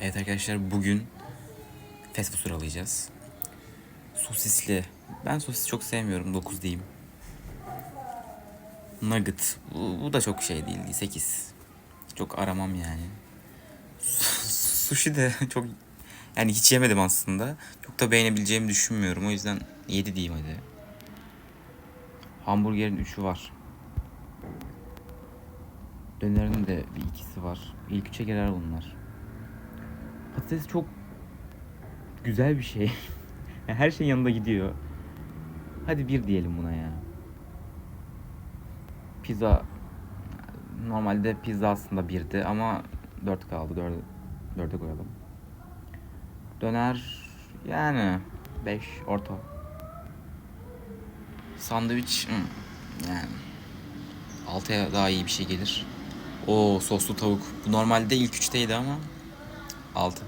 Evet arkadaşlar bugün fast food sıralayacağız. Sosisli. Ben sosis çok sevmiyorum. 9 diyeyim. Nugget. Bu, bu da çok şey değil. 8. Çok aramam yani. Sushi de çok yani hiç yemedim aslında. Çok da beğenebileceğimi düşünmüyorum. O yüzden 7 diyeyim hadi. Hamburgerin 3'ü var. Dönerin de bir ikisi var. İlk üçe girer bunlar. Patates çok güzel bir şey. Her şeyin yanında gidiyor. Hadi bir diyelim buna ya. Pizza normalde pizza aslında birdi ama dört kaldı. Dörde, dörde koyalım. Döner yani 5 orta. Sandviç yani 6'ya daha iyi bir şey gelir. O soslu tavuk. Bu normalde ilk üçteydi ama 6.